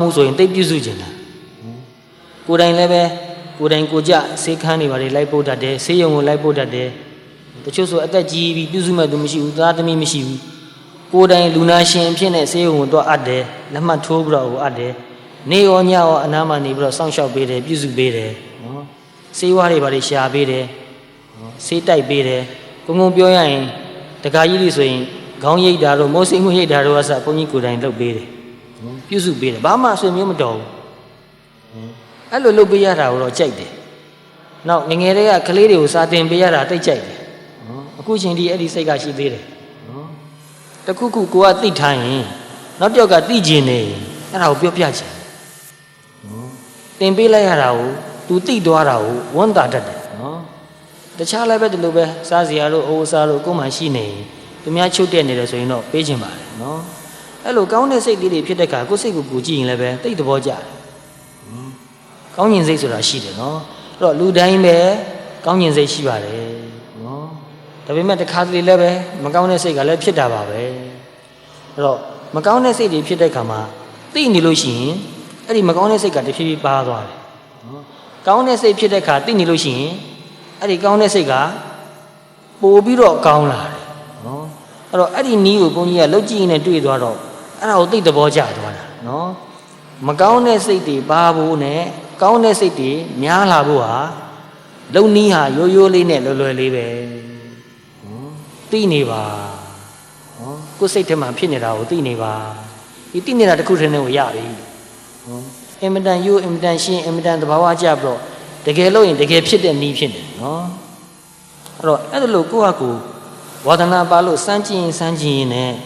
မှုဆိုရင်တိတ်ပြုစုခြင်းလားကိုယ်တိုင်လည်းပဲကိုယ်တိုင်ကိုကြစေခန်းနေပါလေလိုက်ပို့တတ်တယ်ဆေးရုံကိုလိုက်ပို့တတ်တယ်တချို့ဆိုအသက်ကြီးပြီးပြုစုမဲ့သူမရှိဘူးသားသမီးမရှိဘူးကိုယ်တိုင်လူနာရှင်အဖြစ်နဲ့ဆေးရုံကိုတော့အပ်တယ်လက်မှတ်ထိုးပြီးတော့ဟိုအပ်တယ်နေရောညရောအနားမှာနေပြီးတော့စောင့်ရှောက်ပေးတယ်ပြုစုပေးတယ်နော်ဆေးဝါးတွေပါလေရှာပေးတယ်နော်ဆေးတိုက်ပေးတယ်ကုံကုံပြောရရင်တခါကြီးတွေဆိုရင်ခေါင်းရိပ်တာတို့မိုးစိမ်မှုရိပ်တာတို့အစဘုန်းကြီးကိုယ်တိုင်လုပ်ပေးတယ် ပြုစုပေးတယ်ဘာမှအဆွေမျိုးမတော်ဘူးအဲ့လိုလုပ်ပေးရတာကိုတော့ကြိုက်တယ်နောက်ငယ်ငယ်တွေကကလေးတွေကိုစာသင်ပေးရတာတိတ်ကြိုက်တယ်နော်အခုချိန်ဒီအဲ့ဒီစိတ်ကရှိသေးတယ်နော်တခုခုကိုကသိထားရင်နောက်တစ်ယောက်ကသိကျင်နေရင်အဲ့ဒါကိုပြောပြချင်နော်သင်ပေးလိုက်ရတာကို तू သိသွားတာကိုဝန်တာတတ်တယ်နော်တခြားလည်းပဲဒီလိုပဲစားစရာလို့အိုးစားလို့ကိုယ်မှရှိနေရင်သူများချုပ်တက်နေတယ်ဆိုရင်တော့ပေးခြင်းပါတယ်နော် အဲ့လိုကောင်းတဲ့စိတ်လေးတွေဖြစ်တဲ့အခါကိုယ်စိတ်ကိုကိုကြည့်ရင်လည်းပဲတိတ်သဘောကျတယ်။ကောင်းကျင်စိတ်ဆိုတာရှိတယ်နော်။အဲ့တော့လူတိုင်းပဲကောင်းကျင်စိတ်ရှိပါတယ်နော်။ဒါပေမဲ့တစ်ခါတလေလည်းပဲမကောင်းတဲ့စိတ်ကလည်းဖြစ်တာပါပဲ။အဲ့တော့မကောင်းတဲ့စိတ်တွေဖြစ်တဲ့အခါမှာသိနေလို့ရှိရင်အဲ့ဒီမကောင်းတဲ့စိတ်ကတဖြည်းဖြည်းပါသွားတယ်နော်။ကောင်းတဲ့စိတ်ဖြစ်တဲ့အခါသိနေလို့ရှိရင်အဲ့ဒီကောင်းတဲ့စိတ်ကပိုပြီးတော့ကောင်းလာတယ်နော်။အဲ့တော့အဲ့ဒီနီးကိုဘုန်းကြီးကလောက်ကြည့်ရင်တွေ့သွားတော့ အဲ့ဒါကိုသိတဲ့ဘောကျသွားတာနော်မကောင်းတဲ့စိတ်တွေပါဖို့နဲ့ကောင်းတဲ့စိတ်တွေများလာဖို့ဟာလုံနီးဟာရိုးရိုးလေးနဲ့လွယ်လွယ်လေးပဲနော်သိနေပါနော်ကိုယ်စိတ်ထဲမှာဖြစ်နေတာကိုသိနေပါဒီသိနေတာတစ်ခုတည်းနဲ့ကိုရပြီနော်အင်မတန်ယူအင်မတန်ရှင်းအင်မတန်သဘာဝကျပြီးတော့တကယ်လို့ရင်တကယ်ဖြစ်တဲ့နီးဖြစ်နေနော်အဲ့တော့အဲ့ဒါလို့ကိုယ့်ဟာကိုယ်ဝါဒနာပါလို့စမ်းကြည့်ရင်စမ်းကြည့်ရင်လည်း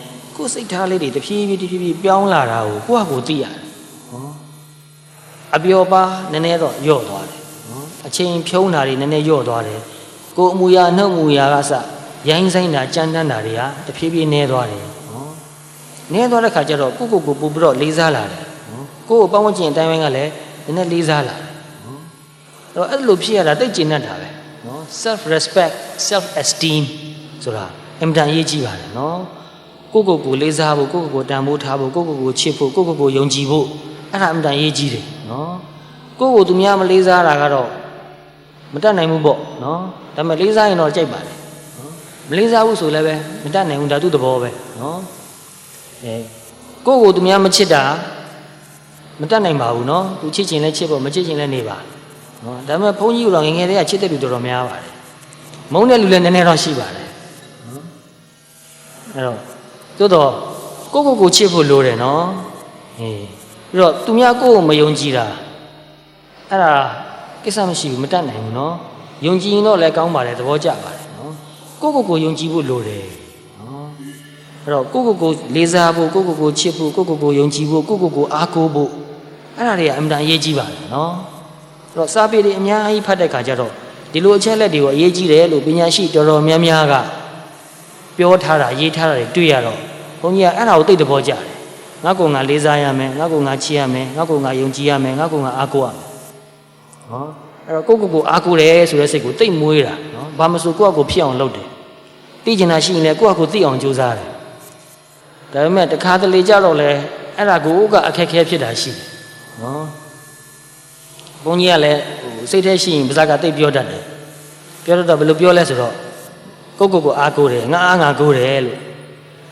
ကိုယ်စိတ်ထားလေးတွေတဖြည်းဖြည်းတဖြည်းဖြည်းပြောင်းလာတာကိုကိုယ့်ဟာကိုယ်သိရတယ်နော်အပျော်ပါနည်းနည်းတော့ညော့သွားတယ်နော်အချိန်ဖြုံးတာတွေနည်းနည်းညော့သွားတယ်ကိုယ်အမူအရာနှုတ်အမူအရာကစရိုင်းဆိုင်တာကြမ်းတမ်းတာတွေဟာတဖြည်းဖြည်းနည်းသွားတယ်နော်နည်းသွားတဲ့ခါကျတော့ကိုယ့်ကိုယ်ကိုပို့ပြီးတော့လေးစားလာတယ်နော်ကိုယ့်ကိုပတ်ဝန်းကျင်အတိုင်းဝိုင်းကလည်းနည်းနည်းလေးစားလာတယ်နော်အဲ့တော့အဲ့လိုဖြစ်ရတာတိတ်ကျဉ်တတ်တာပဲနော် self respect self esteem ဆိုတာအင်မတန်အရေးကြီးပါတယ်နော် ကိုယ့်ကိုယ်ကိုလေးစားဖို့ကိုယ့်ကိုယ်ကိုတန်ဖိုးထားဖို့ကိုယ့်ကိုယ်ကိုချစ်ဖို့ကိုယ့်ကိုယ်ကိုယုံကြည်ဖို့အဲ့ဒါအမှန်တန်ရေးကြီးတယ်နော်ကိုယ့်ကိုယ်သူများမလေးစားတာကတော့မတတ်နိုင်ဘူးပေါ့နော်ဒါပေမဲ့လေးစားရင်တော့ကြိုက်ပါလေနော်မလေးစားဘူးဆိုလည်းပဲမတတ်နိုင်ဘူးဒါသူ့သဘောပဲနော်အဲကိုယ့်ကိုယ်သူများမချစ်တာမတတ်နိုင်ပါဘူးနော်သူချစ်ချင်လဲချစ်ဖို့မချစ်ချင်လဲနေပါနော်ဒါပေမဲ့ဘုန်းကြီးကတော့ငယ်ငယ်တည်းကချစ်တဲ့လူတော်တော်များပါတယ်မုန်းတဲ့လူလည်းနည်းနည်းတော့ရှိပါတယ်အဲ့တော့ သို့တော့ကိုယ့်ကိုယ်ကိုချစ်ဖို့လိုတယ်နော်အေးပြီးတော့သူများကိုယ့်ကိုမယုံကြည်တာအဲ့ဒါကိစ္စမရှိဘူးမတတ်နိုင်ဘူးနော်ယုံကြည်ရင်တော့လည်းကောင်းပါတယ်သဘောကျပါတယ်နော်ကိုယ့်ကိုယ်ကိုယုံကြည်ဖို့လိုတယ်နော်အဲ့တော့ကိုယ့်ကိုယ်ကိုလေးစားဖို့ကိုယ့်ကိုယ်ကိုချစ်ဖို့ကိုယ့်ကိုယ်ကိုယုံကြည်ဖို့ကိုယ့်ကိုယ်ကိုအားကိုးဖို့အဲ့ဒါတွေကအမှန်တန်အရေးကြီးပါတယ်နော်အဲ့တော့စာပေတွေအများကြီးဖတ်တဲ့ခါကျတော့ဒီလိုအချက်လက်တွေကိုအရေးကြီးတယ်လို့ပညာရှိတော်တော်များများက ပြောထားတာရေးထားတာတွေတွေ့ရတော့ဘုန်းကြီးကအဲ့ဒါကိုသိတဲ့ဘောကြတယ်ငါ့ကိုငါလေးစားရမယ်ငါ့ကိုငါချစ်ရမယ်ငါ့ကိုငါယုံကြည်ရမယ်ငါ့ကိုငါအားကိုးရမယ်ဟောအဲ့တော့ကိုယ့်ကိုယ်ကိုအားကိုးတယ်ဆိုတဲ့စိတ်ကိုတိတ်မွေးတာနော်ဘာမဆိုကိုယ့်အကိုဖြစ်အောင်လုပ်တယ်သိကျင်တာရှိရင်လည်းကိုယ့်အကိုသိအောင်ကြိုးစားတယ်ဒါပေမဲ့တခါတလေကြတော့လေအဲ့ဒါကိုကအခက်ခဲဖြစ်တာရှိတယ်နော်ဘုန်းကြီးကလည်းဟိုစိတ်ထဲရှိရင်ပါဇက်ကတိတ်ပြောတတ်တယ်ပြောတတ်တော့ဘယ်လိုပြောလဲဆိုတော့ ကိုယ့်ကိုယ်ကိုအားကိုးတယ်ငါအားငါကိုးတယ်လို့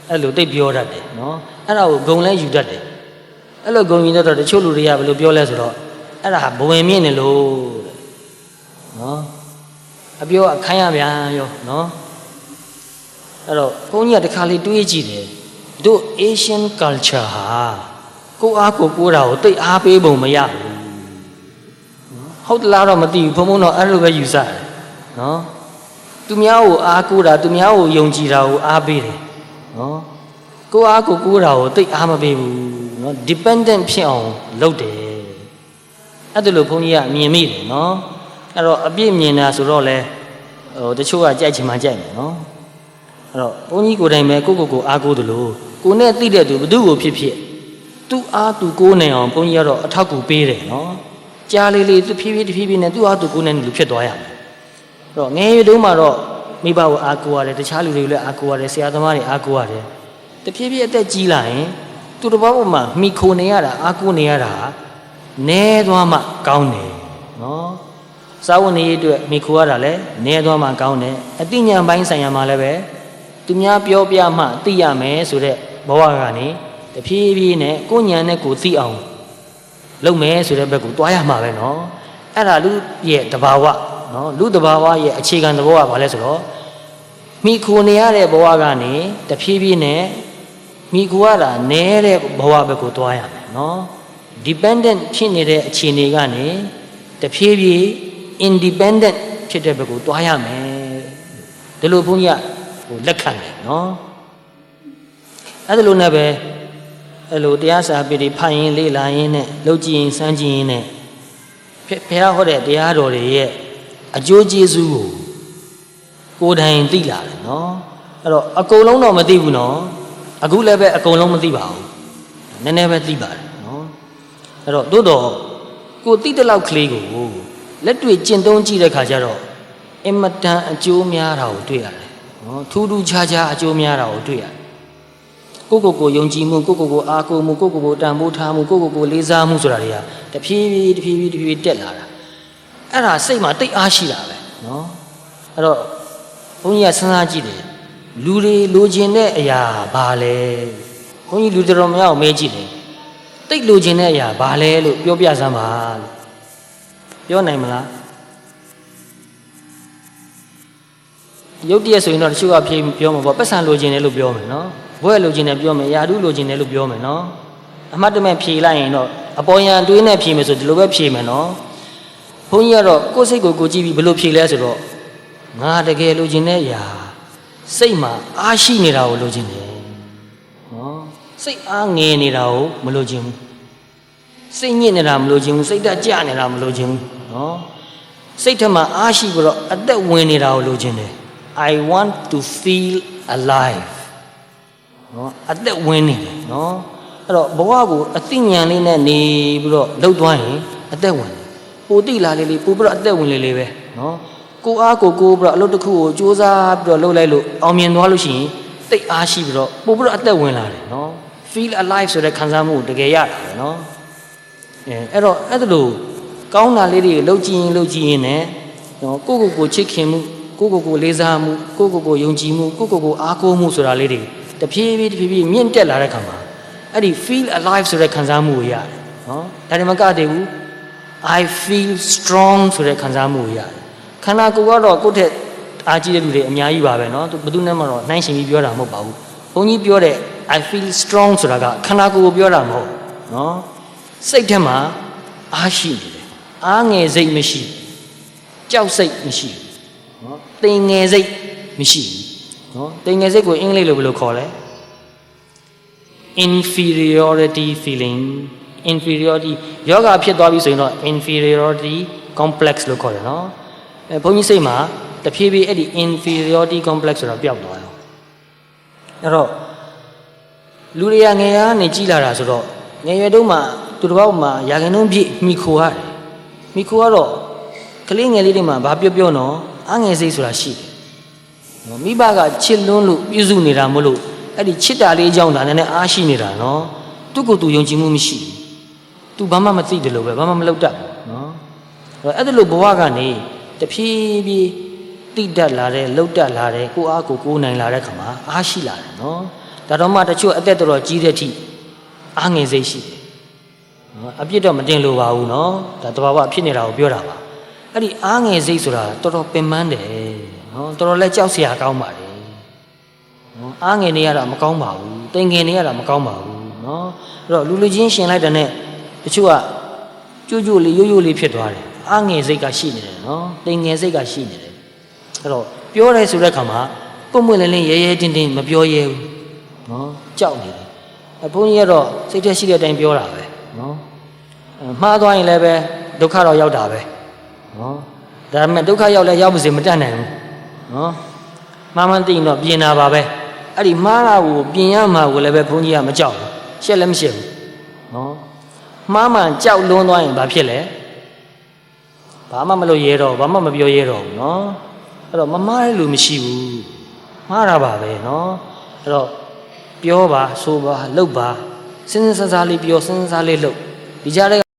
အဲ့လိုတိတ်ပြောတတ်တယ်နော်အဲ့ဒါကိုဂုံလဲယူတတ်တယ်အဲ့လိုဂုံယူတတ်တော့တချို့လူတွေကဘယ်လိုပြောလဲဆိုတော့အဲ့ဒါဟာဘဝင်မြင့်နေလို့တဲ့နော်အပြောအခိုင်းရပြန်ရောနော်အဲ့တော့ဘုန်းကြီးကတခါလေးတွေးကြည့်တယ်တို့ Asian culture ဟာကိုယ်အားကိုယ်ကိုးတာကိုတိတ်အားပေးပုံမရဘူးဟုတ်တလားတော့မသိဘူးဘုံဘုံတော့အဲ့လိုပဲယူဆတယ်နော် သူများကိုအားကိုးတာသူများကိုယုံကြည်တာကိုအားပေးတယ်နော်ကိုအားကိုကိုးတာကိုသိအားမပေးဘူးနော် dependent ဖြစ်အောင်လုပ်တယ်အဲ့ဒါလို့ဘုန်းကြီးကမြင်မိတယ်နော်အဲ့တော့အပြည့်မြင်တာဆိုတော့လေဟိုတချို့ကကြိုက်ချင်မှကြိုက်မယ်နော်အဲ့တော့ဘုန်းကြီးကိုယ်တိုင်ပဲကိုကိုကိုအားကိုးတယ်လို့ကိုနဲ့သိတဲ့သူဘသူ့ကိုဖြစ်ဖြစ်သူအားသူကိုးနိုင်အောင်ဘုန်းကြီးကတော့အထောက်ကူပေးတယ်နော်ကြားလေးလေးသူဖြည်းဖြည်းတဖြည်းဖြည်းနဲ့သူ့အားသူကိုးနိုင်တယ်လို့ဖြစ်သွားရမယ်အဲ့ တော့ငယ်ရွယ်တုန်းမှာတော့မိဘကိုအားကိုးရတယ်တခြားလူတွေကိုလည်းအားကိုးရတယ်ဆရာသမားတွေအားကိုးရတယ်တဖြည်းဖြည်းအသက်ကြီးလာရင်သူတစ်ပါးပေါ်မှာမိခိုနေရတာအာကိုနေရတာနဲသွားမှကောင်းတယ်နော်စာဝန်နေရေးအတွက်မိခိုရတာလည်းနဲသွားမှကောင်းတယ်အတိညာပိုင်းဆိုင်ရာမှာလည်းပဲသူများပြောပြမှသိရမယ်ဆိုတဲ့ဘဝကနေတဖြည်းဖြည်းနဲ့ကိုညာနဲ့ကိုသိအောင်လုပ်မယ်ဆိုတဲ့ဘက်ကိုတွားရမှာပဲနော်အဲ့ဒါလူရဲ့တဘာဝ နော်လူတဘာဝရဲ့အခြေခံသဘောကဘာလဲဆိုတော့မိခိုနေရတဲ့ဘဝကနေတဖြည်းဖြည်းနဲ့မိခိုရတာနဲတဲ့ဘဝဘက်ကိုတွားရမယ်နော် dependent ဖြစ်နေတဲ့အခြေအနေကနေတဖြည်းဖြည်း independent ဖြစ်တဲ့ဘက်ကိုတွားရမယ်ဒီလိုဘုန်းကြီးကဟိုလက်ခံတယ်နော်အဲ့ဒါလိုနဲ့ပဲအဲ့လိုတရားစာပေတွေဖတ်ရင်လေ့လာရင်နဲ့လုပ်ကြည့်ရင်စမ်းကြည့်ရင်နဲ့ဖဖះဟောတဲ့တရားတော်တွေရဲ့ အကျိုးကျေးဇူးကိုကိုယ်တိုင်သိလာတယ်နော်အဲ့တော့အကုန်လုံးတော့မသိဘူးနော်အခုလည်းပဲအကုန်လုံးမသိပါဘူးနည်းနည်းပဲသိပါတယ်နော်အဲ့တော့သို့တော့ကိုသိတဲ့လောက်ကလေးကိုလက်တွေ့ကျင့်သုံးကြည့်တဲ့ခါကျတော့အင်မတန်အကျိုးများတာကိုတွေ့ရတယ်နော်ထူးထူးခြားခြားအကျိုးများတာကိုတွေ့ရတယ်ကိုကိုကိုယုံကြည်မှုကိုကိုကိုအားကိုးမှုကိုကိုကိုတန်ဖိုးထားမှုကိုကိုကိုလေးစားမှုဆိုတာတွေကတဖြည်းဖြည်းတဖြည်းဖြည်းတဖြည်းဖြည်းတက်လာတာ အဲ့ဒါစိတ်မှာတိတ်အားရှိတာပဲနော်အဲ့တော့ဘုန်းကြီးကစဉ်းစားကြည့်တယ်လူတွေလိုချင်တဲ့အရာဘာလဲဘုန်းကြီးလူတော်များကိုမေးကြည့်တယ်တိတ်လိုချင်တဲ့အရာဘာလဲလို့ပြောပြစမ်းပါလို့ပြောနိုင်မလားရုပ်တရက်ဆိုရင်တော့တချို့ကဖြေပြောမှာပေါ့ပတ်စံလိုချင်တယ်လို့ပြောမယ်နော်ဘွဲလိုချင်တယ်ပြောမယ်ယာဓုလိုချင်တယ်လို့ပြောမယ်နော်အမှတ်တမဲ့ဖြေလိုက်ရင်တော့အပေါ်ယံတွေးနဲ့ဖြေမယ်ဆိုဒီလိုပဲဖြေမယ်နော် ဘုန်းကြီးကတော့ကိုယ်စိတ်ကိုကိုကြည့်ပြီးဘယ်လိုဖြေလဲဆိုတော့ငါတကယ်လိုချင်တဲ့အရာစိတ်မှာအားရှိနေတာကိုလိုချင်တယ်နော်စိတ်အားငယ်နေတာကိုမလိုချင်ဘူးစိတ်ညစ်နေတာမလိုချင်ဘူးစိတ်ဓာတ်ကျနေတာမလိုချင်ဘူးနော်စိတ်ထက်မှာအားရှိပြီးတော့အသက်ဝင်နေတာကိုလိုချင်တယ် I want to feel alive နော်အသက်ဝင်နေတယ်နော်အဲ့တော့ဘဝကိုအသိဉာဏ်လေးနဲ့နေပြီးတော့လှုပ်သွားရင်အသက်ဝင်တယ် ပိုတိလာလေးလေးပိုပြီးတော့အသက်ဝင်လေးလေးပဲနော်ကိုအားကိုကိုပြီးတော့အလုပ်တစ်ခုကိုစူးစမ်းပြီးတော့လှုပ်လိုက်လို့အောင်မြင်သွားလို့ရှိရင်တိတ်အားရှိပြီးတော့ပိုပြီးတော့အသက်ဝင်လာတယ်နော် feel alive ဆိုတဲ့ခံစားမှုကိုတကယ်ရတာပဲနော်အဲအဲ့တော့အဲ့ဒါလို့ကောင်းတာလေးတွေလှုပ်ကြည့်ရင်လှုပ်ကြည့်ရင်လည်းနော်ကိုကိုကိုချစ်ခင်မှုကိုကိုကိုလေးစားမှုကိုကိုကိုယုံကြည်မှုကိုကိုကိုအားကိုးမှုဆိုတာလေးတွေတဖြည်းဖြည်းတဖြည်းဖြည်းမြင့်တက်လာတဲ့ခါမှာအဲ့ဒီ feel alive ဆိုတဲ့ခံစားမှုကိုရတယ်နော်ဒါတည်းမကတည်းဘူး I feel strong ဆိုတဲ့ခံစားမှုကိုရတယ်ခန္ဓာကိုယ်ကတော့ကိုယ့်ထက်အားကြီးတဲ့လူတွေအများကြီးပါပဲเนาะသူဘယ်သူနဲ့မှတော့နှိုင်းရှင်ပြီးပြောတာမဟုတ်ပါဘူးဘုန်းကြီးပြောတဲ့ I feel strong ဆိုတာကခန္ဓာကိုယ်ကိုပြောတာမဟုတ်เนาะစိတ်ထဲမှာအားရှိနေတယ်အားငယ်စိတ်မရှိကြောက်စိတ်မရှိเนาะတိမ်ငယ်စိတ်မရှိเนาะတိမ်ငယ်စိတ်ကိုအင်္ဂလိပ်လိုဘယ်လိုခေါ်လဲ inferiority feeling inferiority ယောဂဖြစ်သွားပြီဆိုရင်တော့ inferiority complex လို့ခေါ်တယ်နော်အဲဘုန်းကြီးစိတ်မှာတဖြည်းဖြည်းအဲ့ဒီ inferiority complex ဆိုတာပျောက်သွားရောအဲ့တော့လူတွေကငယ်ရနေကြီးလာတာဆိုတော့ငယ်ရွယ်တုန်းမှာသူတစ်ပေါက်မှာရာခိုင်နှုန်းပြည့်မိခိုရတယ်မိခိုကတော့ကလေးငယ်လေးတွေမှာဘာပြောပြောနော်အငယ်စိတ်ဆိုတာရှိတယ်နော်မိဘကချစ်လွန်းလို့ပြုစုနေတာမလို့အဲ့ဒီချစ်တာလေးအကြောင်းဒါနဲ့အားရှိနေတာနော်သူ့ကိုယ်သူယုံကြည်မှုမရှိဘူး तू ဘာမှမသိတယ်လို့ပဲဘာမှမလုပ်တတ်ဘူးနော်အဲ့တော့အဲ့ဒါလိုဘဝကနေတဖြည်းဖြည်းတိတတ်လာတဲ့လှုပ်တတ်လာတဲ့ကိုအားကိုကိုးနိုင်လာတဲ့ခါမှာအားရှိလာတယ်နော်ဒါတော့မှတချို့အသက်တော်တော်ကြီးတဲ့အထိအားငယ်စိတ်ရှိတယ်နော်အပြစ်တော့မတင်လို့ပါဘူးနော်ဒါတဘာဝဖြစ်နေတာကိုပြောတာပါအဲ့ဒီအားငယ်စိတ်ဆိုတာတော်တော်ပင်ပန်းတယ်နော်တော်တော်လဲကြောက်စရာကောင်းပါတယ်နော်အားငယ်နေရတာမကောင်းပါဘူးတိမ်ငယ်နေရတာမကောင်းပါဘူးနော်အဲ့တော့လူလူချင်းရှင်လိုက်တဲ့နဲ့ တချို့ကကြိုးကြိုးလေးရိုးရိုးလေးဖြစ်သွားတယ်အားငယ်စိတ်ကရှိနေတယ်နော်တိမ်ငယ်စိတ်ကရှိနေတယ်အဲ့တော့ပြောရဲဆိုတဲ့ခါမှာပုံမွင့်လင်းလင်းရဲရဲတင်းတင်းမပြောရဲဘူးနော်ကြောက်နေတယ်အဘုန်းကြီးကတော့စိတ်ထဲရှိတဲ့အတိုင်းပြောတာပဲနော်အဲမှားသွားရင်လည်းပဲဒုက္ခတော့ရောက်တာပဲနော်ဒါပေမဲ့ဒုက္ခရောက်လဲရောက်ပါစေမတတ်နိုင်ဘူးနော်မှားမှန်းသိရင်တော့ပြင်တာပါပဲအဲ့ဒီမှားတာကိုပြင်ရမှာကိုလည်းပဲဘုန်းကြီးကမကြောက်ဘူးရှက်လည်းမရှက်ဘူးနော် မှားမှန်ကြောက်လွန်းသွားရင်ဘာဖြစ်လဲဘာမှမလုပ်ရဲတော့ဘာမှမပြောရဲတော့ဘူးနော်အဲ့တော့မမှားတဲ့လူမရှိဘူးမှားတာပါပဲနော်အဲ့တော့ပြောပါဆိုပါလုပ်ပါစဉ်းစဉ်းစားစားလေးပြောစဉ်းစဉ်းစားလေးလုပ်ဒီကြားထဲ